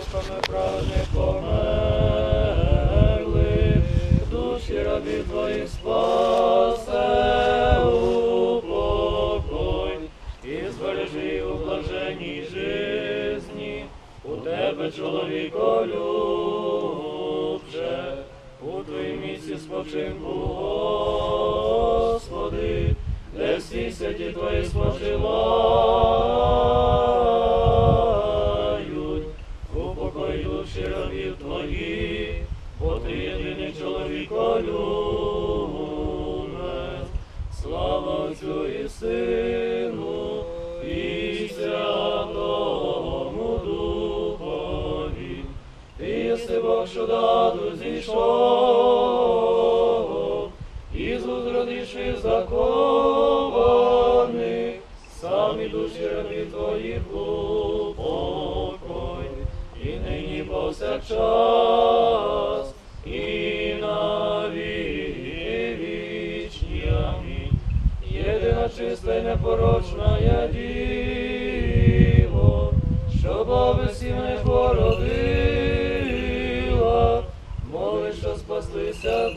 духами праведних померли, душі рабів твоїх спасе у покой, і збережи у блаженній жизні, у тебе, чоловіко любче, у твоїм місці спочинку, Господи, де всі святі твої спочивають, душі рабів твоїх, бо ти єдиний чоловіко любець. Слава Отцю і Сину, і Святому Духові, ти єси Бог, що даду зійшов, Ісус родивши закованих, самі душі рабів твоїх повсякчас, і на вічні. Єдина чиста і непорочна я діво, що баби всім не породила, моли, що спаслися